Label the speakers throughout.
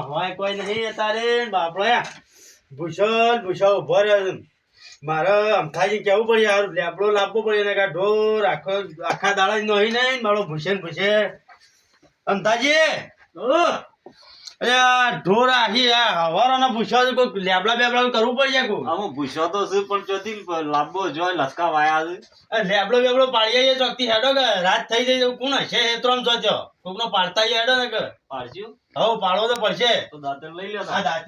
Speaker 1: નહાય કોઈ નહીં અત્યારે બાપડો ભૂષણ ભૂષણ ઊભો રહ્યો મારે અમથાજી કેવું પડે યાર લેબડો લાવવો પડે એને કાં ઢોર આખો, આખા દાડા નહીં ને. મારો ભૂષણ ભૂષે અમથાજી અરે ઢોર આખી આ હવારોના ભૂસા છે કોઈ લેબડા બેબડા કરવું કોઈ?
Speaker 2: તો છે પણ ચોથી લાંબો લસકા વાયા છે.
Speaker 1: લેબડો બેબડો પાડી આવીએ ચોકથી હેડો કે રાત થઈ જાય કોણ હશે? એ ત્રણ જોજો કોકનો પાડતા ય હેડો ને કે.
Speaker 2: પાડશું
Speaker 1: હવ પાડવો તો પડશે.
Speaker 2: તો દાંતણ લઈ
Speaker 1: આ
Speaker 2: તાર.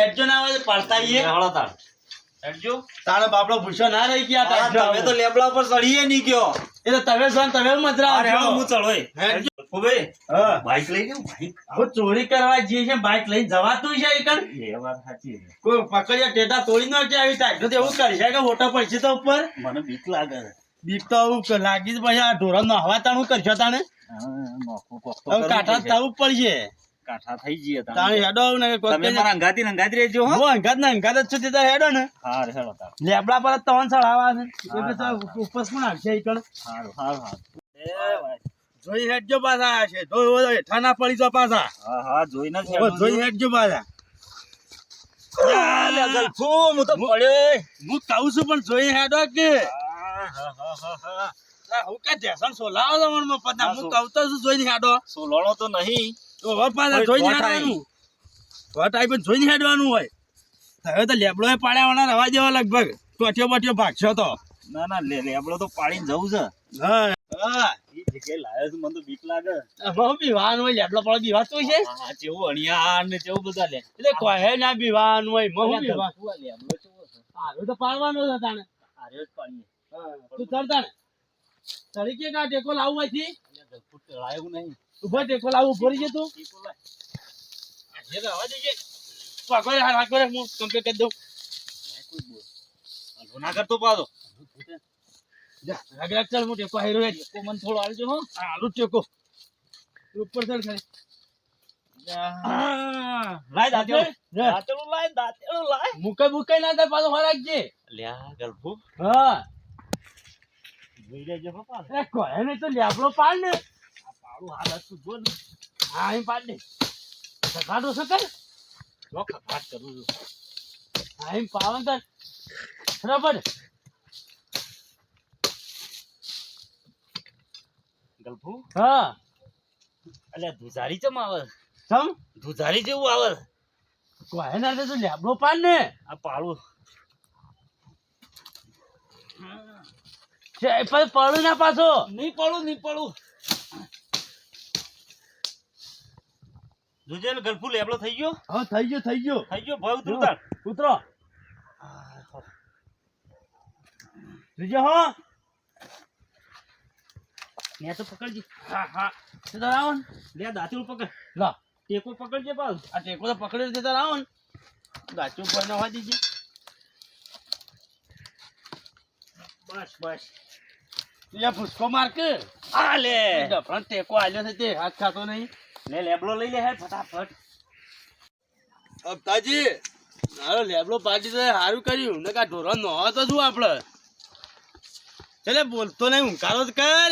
Speaker 1: હેડજો ના આવે પાડતા આવીએ
Speaker 2: હળો તાર હેડજો.
Speaker 1: તારો બાપડો ભૂસો ના રહી ગયા
Speaker 2: તમે તો લેબડા પર ચડીએ નહીં ગયો.
Speaker 1: એ તો તમે છો તમે મજરા
Speaker 2: હું ચડો ઉભે.
Speaker 1: હા.
Speaker 2: બાઈક લઈ બાઈક
Speaker 1: હવે ચોરી કરવા જઈએ છે બાઇક લઈને જવાતું છે એકણ
Speaker 2: એ વાત સાચી છે.
Speaker 1: કોઈ પકડ્યા ટેટા તોડી ન કે આવી તાર તો એવું કરશે કે મોટા પડશે તો ઉપર.
Speaker 2: મને બીક લાગે
Speaker 1: બીક તો આવું લાગી જ પછી આ ઢોરો નહવા તાણું કરશો તાણે? હવે કાંઠા થવું પડશે.
Speaker 2: કાંઠા થઈ જઈએ
Speaker 1: તાણે હેડો ને
Speaker 2: તમે મારા અંગાતી અંગાતી રહેજો હો.
Speaker 1: અંગાત ને અંગાત જ છું તે હેડો ને.
Speaker 2: હાર હેડો તાર
Speaker 1: લેબડા પર તવન સળાવા છે.
Speaker 2: હા,
Speaker 1: ઉપસ પણ આવશે એકણ
Speaker 2: હારું હારું હારું.
Speaker 1: જોઈ હેડજો પાછા છે. જોઈ હેઠા ના પડી જો પાછા.
Speaker 2: હા હા જોઈને
Speaker 1: જોઈ. હેડજો પાછા.
Speaker 2: હું તો પડ્યો.
Speaker 1: હું કહું છું પણ જોઈ હેડો કે.
Speaker 2: આ, હા, હા, હા, હા.
Speaker 1: આ હું કે ઢેસણ સોલાવો છો મનમાં પતા
Speaker 2: હું
Speaker 1: કહું તો છું જોઈને હેડો.
Speaker 2: સોલણો તો નહીં.
Speaker 1: તો હવે પાછા જોઈને હેડવાનું. વટ આઈ જોઈને હેડવાનું હોય. હવે તો લેબડો એ પાડ્યા રવા દેવા લગભગ. ટોટિયો બોટિયો ભાગશો તો.
Speaker 2: ના ના લેબડો તો પાડીને જવું છે.
Speaker 1: હા. હા.
Speaker 2: જગ્યાએ લાયો છું, મને તો બીક લાગે
Speaker 1: આમાં બીવાનું હોય લેબડો પાડો બીવાતું છે
Speaker 2: હા જેવું અણિયાર ને જેવું બધા લે
Speaker 1: એટલે કોઈ ના બીવાનું હોય મહુ બીવા
Speaker 2: ગલફુ આ લેબડો કેવો છે?
Speaker 1: હારું તો પાડવાનો છે તાણે
Speaker 2: હારે જ પાડીએ.
Speaker 1: તું ચડ તાણે ચડી કે કા ટેકો લાવું અહીંથી
Speaker 2: અલ્યા ગલફુ નહીં.
Speaker 1: ઊભો ટેકો લાવું ઊભો રહી તું
Speaker 2: ટીપો લાય.
Speaker 1: આજે તો હવા દેજે પકડ હાથ હાથ હું કમ્પ્લીટ કરી દઉં
Speaker 2: કોઈ બોલ. ના કરતો પાછો.
Speaker 1: જા રાગ રાગ ચાલ હું ટેકો હાર્યો હેડ
Speaker 2: ટેકો મને થોડો આલજો હો.
Speaker 1: આલુ ટેકો. ઉપર ચડ ખાલી.
Speaker 2: લાય દાંતેલું.
Speaker 1: જા.
Speaker 2: લાય, દાંતેલું લાય.
Speaker 1: મુકાઈ મુકાઈ ના થાય પાછો હરાગજે
Speaker 2: અલ્યા ગલફુ,
Speaker 1: હા.
Speaker 2: જોઈ લેજો હો
Speaker 1: એ કોઈ નહીં તો લેબડો પાડ ને.
Speaker 2: પાડું હાલત તું ને.
Speaker 1: હા અહીં પાડ દે સકાડો સકાડ
Speaker 2: જો ખપાટ કરું છું.
Speaker 1: હા પાવન તાર બરાબર?
Speaker 2: ગલફુ,
Speaker 1: હા.
Speaker 2: એટલે ધુજારી ચમ આવે?
Speaker 1: ચમ?
Speaker 2: ધુજારી જેવું આવે?
Speaker 1: કોઈ ના તો લેબડો પાડ ને.
Speaker 2: આ પાડું.
Speaker 1: પછી પડું ના પાછો.
Speaker 2: નહીં પડું નહીં પડું. જોજે ને ગલફુ લેબડો થઈ ગયો?
Speaker 1: હા થઈ ગયો થઈ ગયો.
Speaker 2: થઈ ગયો ભાઈ ઉતરો. તાર
Speaker 1: ઉતરો જોજે હો.
Speaker 2: ને તો પકડજે.
Speaker 1: હા હા. તે આવો ને.
Speaker 2: લે દાંતીડું પકડ.
Speaker 1: લા.
Speaker 2: ટેકો પકડજે પાલ
Speaker 1: આ ટેકો તો પકડી તાર આવો ને. ગાચું પર નવા દીજે
Speaker 2: બસ બસ.
Speaker 1: લે ફૂસકો માર કે.
Speaker 2: આ લે.
Speaker 1: ડફણ ટેકો આલ્યો છે તે. હાથ ખાતો નહીં.
Speaker 2: લે લેબલો લઈ લે હે ફટાફટ.
Speaker 1: અબતાજી મારો લેબલો પાડી દે સારું કર્યું. ને કા ઢોરો નો તો શું આપડે. ચલે બોલતો નહીં જ કર.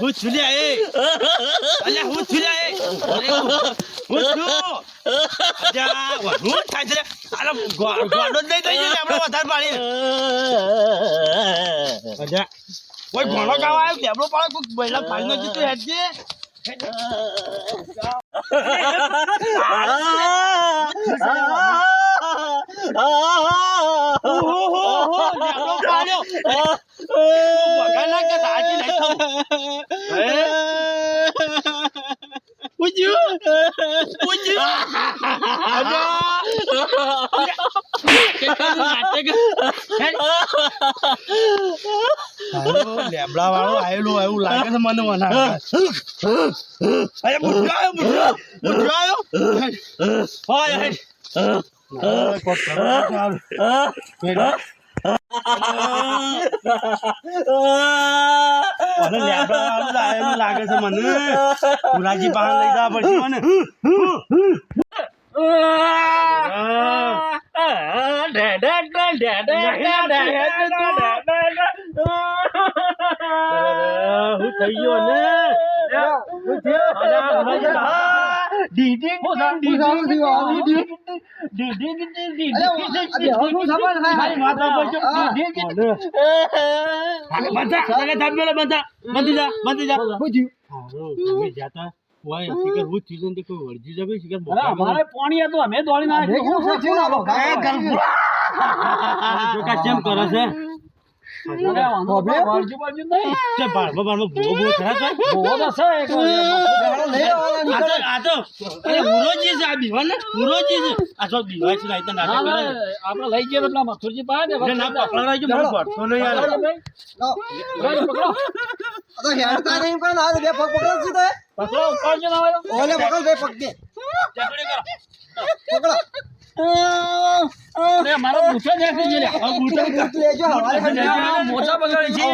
Speaker 1: હું છુલ્યા એ. અલે હું છુલ્યા એ. હું છું. અજા હું થાય છે. અરે ગોડો જ નહીં થઈ ગયો આપણે વધારે પાડી અજા. કોઈ ઘણો ગાવા આવ્યો? લેબડો પાડો કોઈ બૈલા પાડી નો જીતું હેડજે હો લેબડો આયેલો એવું લાગે છે મને મને અરે બુઢો બુઢો હોય લાગે છે મને પુરાજી પાસે લઈ જવા પડશે મને હું થઈ ગયો ને હું
Speaker 2: અમારે પાણી હતું અમે દોડી નાખ્યું
Speaker 1: કેમ કરે છે.
Speaker 2: અરે વાંધો નહીં, વળજુ બળજુ નહીં.
Speaker 1: તે બાળમાં બાળમાં ભૂવો ભૂવો ખરા છે?
Speaker 2: બહુ તો છે એક વાર.
Speaker 1: આ તો આ તો અરે હુરોજી છે આ બીવાન ને હુરોજી છે આ તો બીવાય છે આ તો નાટક
Speaker 2: ના,
Speaker 1: કરે
Speaker 2: ના, આપણે લઈ જઈએ પેલા મથુરજી પાસે
Speaker 1: પડતો નહીં
Speaker 2: પકડો પકડો. અરે, મારો જ નાખી ગયો લે.
Speaker 1: બૂટો
Speaker 2: આ મોજા બગાડી છે.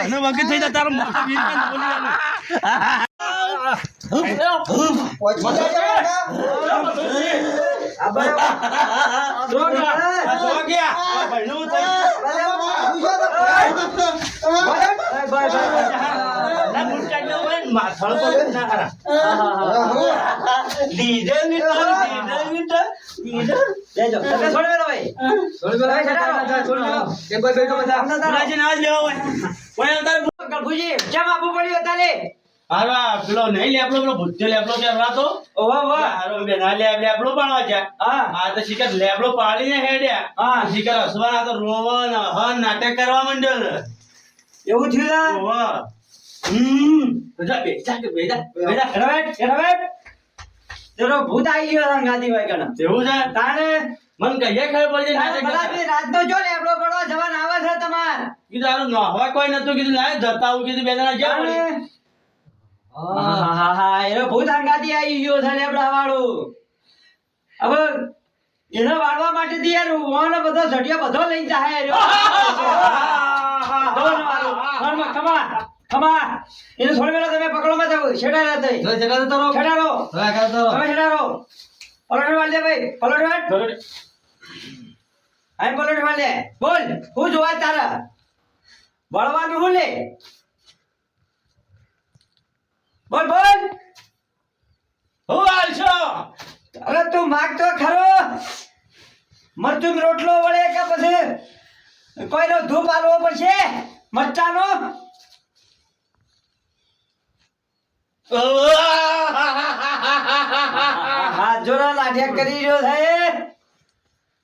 Speaker 1: અને વગર થઈ જાય તારો મોટો વીર પણ બોલી આલો. આ જો ગયા આ ભાઈનું ના હોય. કોઈ અંતર હારો પેલો નહીં પેલો ભૂત્યો હમણાં તો. હારો બે ના લે પાડવા છે. આ તો શિકાર લેપડો પાડીને હેડ્યા. શિકાર હસવાના તો રોવન હન નાટક કરવા માંડ્યો
Speaker 3: એવું થયું
Speaker 1: ઓવા. હમ. બેસા કે બેસા બેસા
Speaker 3: ચલો ભૂત આવી ગયો ભાઈ કણ
Speaker 1: એવું છે
Speaker 3: તાણે
Speaker 1: મન કહીએ ખબર પડી
Speaker 3: બધા
Speaker 1: કરતા.
Speaker 3: બી રાતનો જો લેબડો પડવા જવાન આવે છે તમાર
Speaker 1: કીધું હારું નહાવા કોઈ નતું કીધું લાય જતા હું કીધું બે જણા જાવ
Speaker 3: હા હા હા એનો ભૂત સંગાતી આવી ગયો છે લેબડા વાળું હવે એને વાળવા માટે યાર ઓન બધો ઝટિયો બધો લઈ જાય ખમા ખમા એને થોડી તમે પકડો છેડારો છેડારો વાળ દે ભાઈ વાળ વાળ દે બોલ હું જોવા તારા. બળવાનું હું લે. બોલ બોલ.
Speaker 1: હું આવશો
Speaker 3: અરે તું માગતો ખરો. મરચું રોટલો વળે કે પછી કોઈનો ધૂપ આલવો પડશે? મરચાનો? હાથ લાઠિયા કરી રહ્યો છે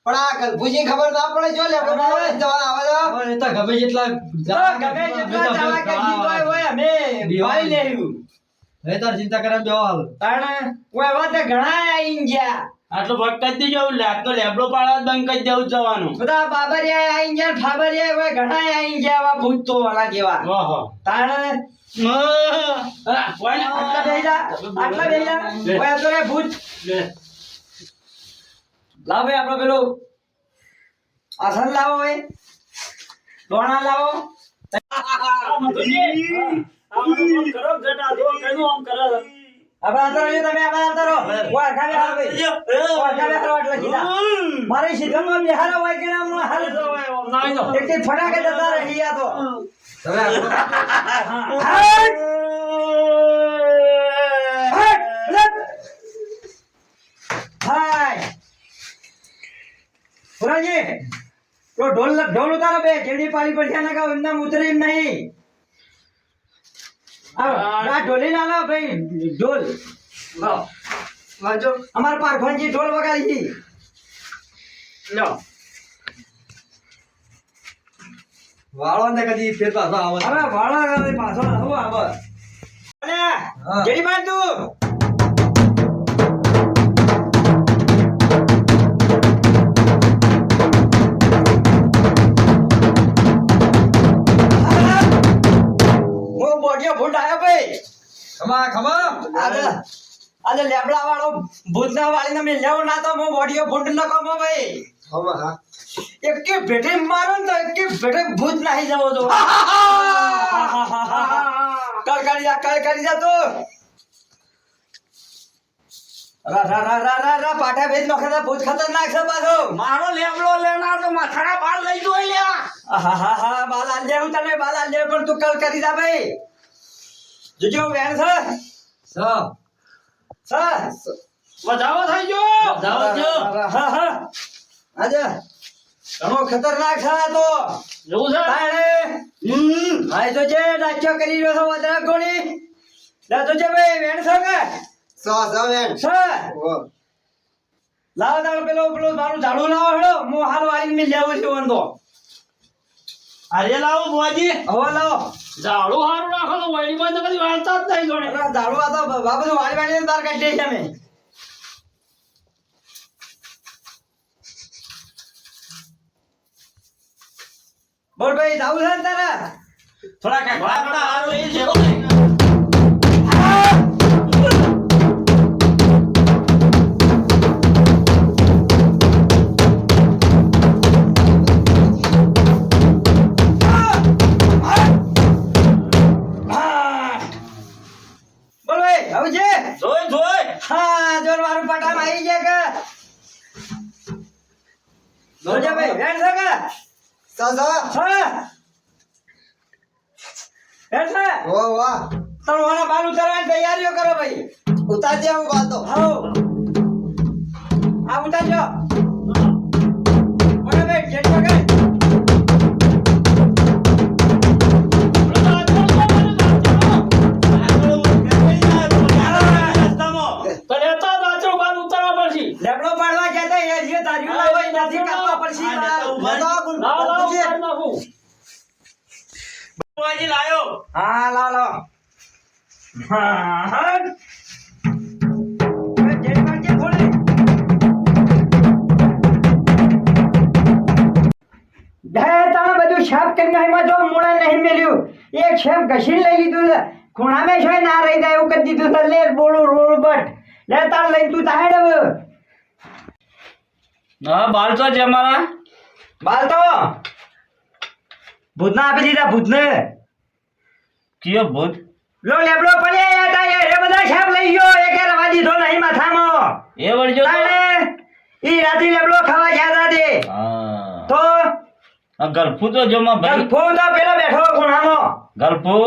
Speaker 4: પણ આ ગલભુજી ખબર ના પડે જો લે આપણે જવા આવે તો.
Speaker 3: તો ગમે જેટલા જવા કે જીતોય હોય અમે ભાઈ લેવું
Speaker 4: હવે તાર ચિંતા કરે બેહો હાલ.
Speaker 3: તાણે ઓય વાત ઘણા આઈ ગયા.
Speaker 1: આટલો ભટક દેજો લાટનો લેબડો પાડવા જ બંધ કરી દેવું જવાનું.
Speaker 3: બધા બાબરિયા આઈ ગયા ફાબરિયા ઓય ઘણા આઈ ગયા આવા ભૂત તો વાળા જેવા.
Speaker 1: ઓહો
Speaker 3: તાણે
Speaker 1: કોઈ.
Speaker 3: લાવ ભાઈ આસન લાવો એ ડોણા લાવો
Speaker 2: કરો, જટા જો, કઈનું આમ કરે
Speaker 3: મારી શીખરમાં બિહારા હોય કે નામ હાલ. એક ફટાકે જતા રહી ગયા તો
Speaker 4: હવે
Speaker 3: હટ! હટ! લપ! હાય! પુરાજી, ઢોલ ઢોલ ઉતારો બે ચેડી પાડી પડશે ના કાં એમના ઉતરી નહીં આ ઢોલી ના લાવો ભાઈ ઢોલ. લાવો. વાંચો. અમાર પારખોનજી ઢોલ વગાડી છે. લો.
Speaker 4: વાળો ને કદી ફેર પાછો આવે
Speaker 3: હવે વાળા પાછો આવો? આવો
Speaker 4: ખમા ખમા.
Speaker 3: આજે લેબડા વાળો ભૂતના વાળીને મેં લેવો ના તો હું બોડીઓ ભૂંડ ન કમો ભાઈ.
Speaker 4: ખમા હા
Speaker 3: એકે ભેટે મારો ને તો એકે ભેટે ભૂત નાહી જાવો તો. કળ કરી જા કળ કરી જા તો. રા રા રા રા રા રા પાટા ભૂત ખતરનાક છે પાછો.
Speaker 1: મારો લેબડો લેનાર તો માથાડા પાર લઈ જોઈ લ્યા.
Speaker 3: હા હા હા બાલ આલ દે હું તને બાલ આલ દે પણ તું કલ કરી જા ભાઈ. જોજો વેણ સર.
Speaker 4: સર.
Speaker 3: સર.
Speaker 2: વધાવો થઈ ગયો.
Speaker 1: જાઓ છો
Speaker 3: હા હા આજે ઘણો ખતરનાક છે આ તો.
Speaker 2: એવું છે?
Speaker 3: તાણે હમ હાય તો જે નાચ્યો કરી રહ્યો છો વધરા ગોળી. લા તો જે ભાઈ વેણ છે કે?
Speaker 4: સ સ વેણ
Speaker 3: છે લાવ દાવ તારો પેલો પેલો મારું ઝાડુ લાવો હેડો. હું હાલ વાળી મેં લેવું છે વંદો
Speaker 1: અરે લાવો બુઆજી
Speaker 3: હવે લાવો.
Speaker 2: ઝાડુ હારું રાખો તો વાળી તો કદી વાળતા જ નહીં જોડે.
Speaker 3: ઝાડુ આ તો બાબા વાળી વાળી બહાર કાઢી છે અમે. બોલ ભાઈ જાવું છે ને તારે?
Speaker 1: થોડા કાકા થોડા હારું એ છે
Speaker 4: ઓ વાહ
Speaker 3: તમે ઓના બાલ ઉતારવાની તૈયારીઓ કરો ભાઈ.
Speaker 4: ઉતાર હું હું બાતો
Speaker 3: આવો આ ઉતારજો. હા તાણે બધું સાફ કરીને એમાં જો મૂળા નહીં મેલ્યું. એક શેપ ઘસીને લઈ લીધું છે. ખૂણામાં છે ના રહી જાય એવું કરી દીધું છે. લે બોલું રોડ બટ. લે તાણ લઈને તું તાહેડ હવે.
Speaker 1: હા બાલ તો છે અમારા
Speaker 3: બાલ તો. ભૂતના આપી દીધા ભૂતને.
Speaker 1: કયો ભૂત?
Speaker 3: લો લેબડો પડે એ રે બધા સાહેબ લઈ ગયો. એકે રવા દીધો નહીં માથામો
Speaker 1: એ વળજો
Speaker 3: ઈ રાતી લેબડો ખાવા ગયા હતા તે.
Speaker 1: હા.
Speaker 3: તો
Speaker 1: આ ગલફુ તો જો માં ભાઈ
Speaker 3: ફોન તો પેલો બેઠો ખૂણામાં
Speaker 1: ગલફુ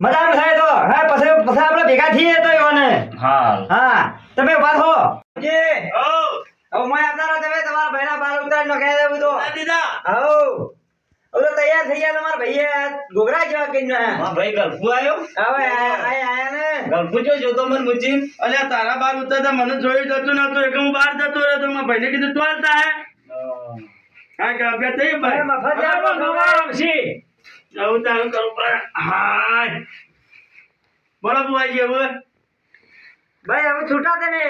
Speaker 3: મજામાં થાય તો. હા પછી પછી આપણે ભેગા થઈએ તો એવાને.
Speaker 1: હા
Speaker 3: હા તમે ઊભા થો. જે
Speaker 1: ઓ
Speaker 3: હવે મેં આવતા રહો તમે. તમારા ભાઈના બાલ ઉતારી નાખ્યા આવો હવે તો તૈયાર થઈ ગયા તમારા ભાઈએ ગોગરા જેવા કઈ ના
Speaker 1: હા ભાઈ ગલફુ આવ્યો
Speaker 3: હવે આયા આયા આયા ને.
Speaker 1: ગલફુ જો જોતો મને મુચી અલ્યા તારા બાર ઉતરતા મને જોઈ જતું નતું એટલે હું બહાર જતો રહ્યો તો મારા ભાઈને કીધું તું હાલતા હે? હા કે અભ્યાસ થઈ ભાઈ.
Speaker 3: મફત જાવ
Speaker 2: ગોગરા છે
Speaker 1: આવું તારું કરું પણ હાય. બોલો બુઆજી હવે.
Speaker 3: ભાઈ હવે છૂટા તમે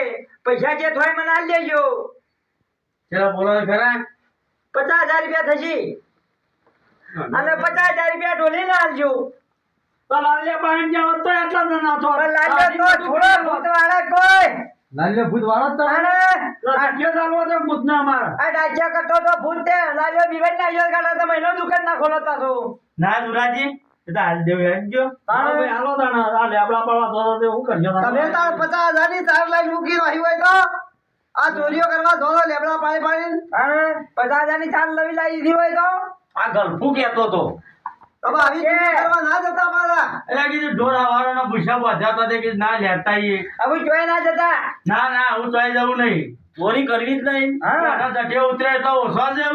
Speaker 3: પૈસા જે થોય મને આલ લેજો
Speaker 1: ચલો બોલો ખરા?
Speaker 3: પચાસ હજાર રૂપિયા થશે. અને પચાસ હજાર રૂપિયા ઢોલી ના
Speaker 2: લાલ્યા બહેન જાવ તો એટલા જ ના તો
Speaker 3: પણ તો છોડો ભૂત કોઈ
Speaker 4: લાલ્યો ભૂત વાળો તો
Speaker 3: અને
Speaker 2: ચાલવો તો ભૂતના અમારા
Speaker 3: આ ડાચ્યા કરતો તો ભૂત તે લાજો બીવાઈ ના યોર તો મહિનો દુકાન ના ખોલો તાસો
Speaker 1: ના દુરાજી હાલ દેવું જો
Speaker 2: ભાઈ હાલો તાણા આ લેબડા પડવા તો તો હું કરજો
Speaker 3: તમે તારની મૂકી રહી હોય તો? આ ચોરીઓ કરવા લેબડા પાણી પાણી અને પચાસ હજારની ચાર લવી લાવી દીધી હોય તો?
Speaker 1: આ ગલફુ કેતો તો
Speaker 3: તમે આવી કરવા ના જતા પાછા
Speaker 1: એટલે કીધું ઢોરા વાળાના ભૂસા બાંધ્યા તે કીધું ના લેતા ઈ.
Speaker 3: હવે જોઈ ના જતા.
Speaker 1: ના ના હું ચોઈ જવું નહીં. ચોરી કરવી જ નહીં.
Speaker 3: હા.
Speaker 1: જઠે ઉતરે તો ઓછો છે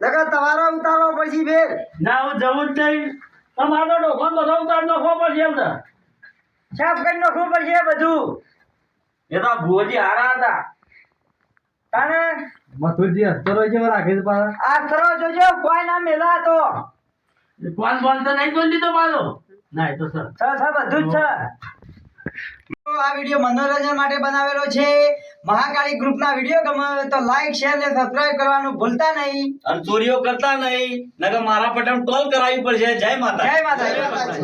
Speaker 3: લગા તમારો ઉતારો પછી ફેર.
Speaker 1: ના હું જવું જ નહીં.
Speaker 2: તમારો ડોખો બધો ઉતાર નાખવો પડશે એમ
Speaker 3: સાફ કરી નાખવું પડશે બધું.
Speaker 1: એ તો ભુવજી હારા હતા.
Speaker 4: મથુરજી અસ્તરો છે રાખી દે પાછા?
Speaker 3: આ કરો જોજો કોઈ ના મેલા તો.
Speaker 1: કોણ બોલ તો નહીં બોલ તો મારો ના એ તો સર.
Speaker 3: છ સર બધું જ છે. આ વીડિયો મનોરંજન માટે બનાવેલો છે. મહાકાળી ગ્રુપના વીડિયો ગમે તો લાઈક શેર ને સબસ્ક્રાઇબ કરવાનું ભૂલતા નહીં.
Speaker 1: અને ચોરીઓ કરતા નહીં. નકર મારા પટમ ટોલ કરાવી પડશે. જય માતા
Speaker 3: જય માતા જય માતા